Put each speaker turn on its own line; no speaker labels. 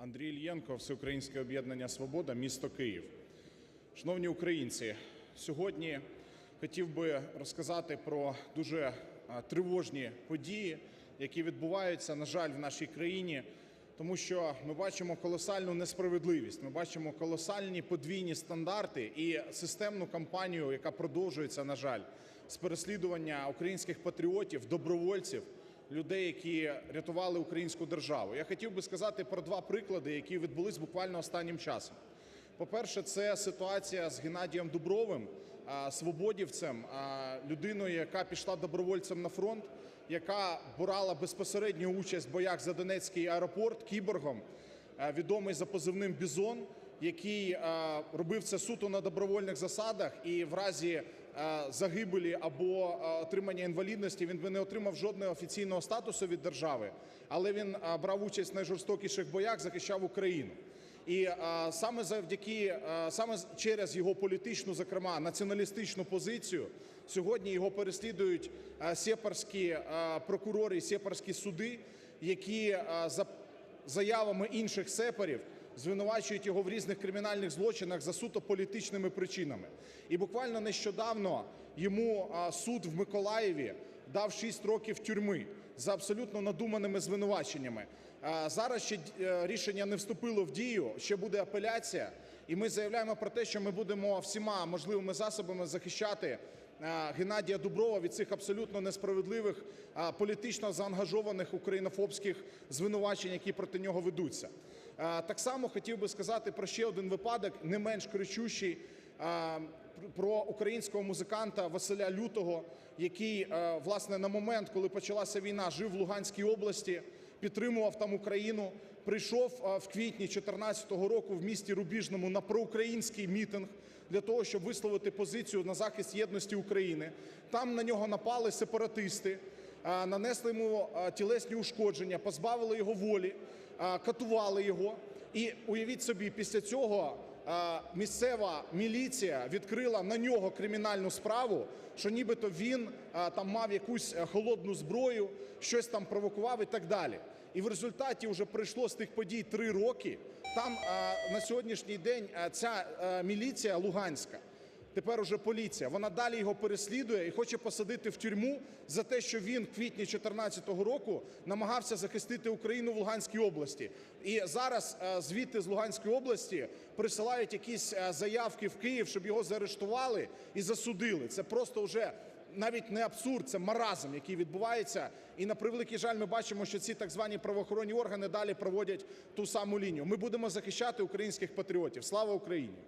Андрій Ільєнко, Всеукраїнське об'єднання Свобода, місто Київ. Шановні українці, сьогодні хотів би розказати про дуже тривожні події, які відбуваються, на жаль, в нашій країні, тому що ми бачимо колосальну несправедливість, ми бачимо колосальні подвійні стандарти і системну кампанію, яка продовжується, на жаль, з переслідування українських патріотів, добровольців людей, які рятували українську державу. Я хотів би сказати про два приклади, які відбулись буквально останнім часом. По-перше, це ситуація з Геннадієм Дубровим, свободівцем, людиною, яка пішла добровольцем на фронт, яка брала безпосередню участь в боях за Донецький аеропорт кіборгом, відомий за позивним Бізон, який робив це суто на добровольних засадах, і в разі загибелі або отримання інвалідності він би не отримав жодного офіційного статусу від держави, але він брав участь в найжорстокіших боях, захищав Україну. І саме завдяки саме через його політичну, зокрема націоналістичну позицію, сьогодні його переслідують сепарські прокурори і сепарські суди, які за заявами інших сепарів звинувачують його в різних кримінальних злочинах за суто політичними причинами. І буквально нещодавно йому суд в Миколаєві дав 6 років тюрми за абсолютно надуманими звинуваченнями. Зараз ще е, рішення не вступило в дію, ще буде апеляція, і ми заявляємо про те, що ми будемо всіма можливими засобами захищати Геннадія Дуброва від цих абсолютно несправедливих політично заангажованих українофобських звинувачень, які проти нього ведуться. Так само хотів би сказати про ще один випадок, не менш кричущий, про українського музиканта Василя Лютого, який е, власне на момент, коли почалася війна, жив в Луганській області, підтримував там Україну. Прийшов в квітні 2014 року в місті Рубіжному на проукраїнський мітинг для того, щоб висловити позицію на захист єдності України. Там на нього напали сепаратисти, нанесли йому тілесні ушкодження, позбавили його волі, катували його. І уявіть собі, після цього місцева міліція відкрила на нього кримінальну справу, що нібито він там мав якусь е, холодну зброю, щось там провокував і так далі. І в результаті вже пройшло з тих подій три роки. Там на сьогоднішній день ця е, міліція Луганська. Тепер уже поліція. Вона далі його переслідує і хоче посадити в тюрму за те, що він в квітні 2014 року намагався захистити Україну в Луганській області. І зараз е, звідти з Луганської області присилають якісь е, заявки в Київ, щоб його заарештували і засудили. Це просто вже навіть не абсурд, це маразм, який відбувається. І на превеликий жаль, ми бачимо, що ці так звані правоохоронні органи далі проводять ту саму лінію. Ми будемо захищати українських патріотів. Слава Україні!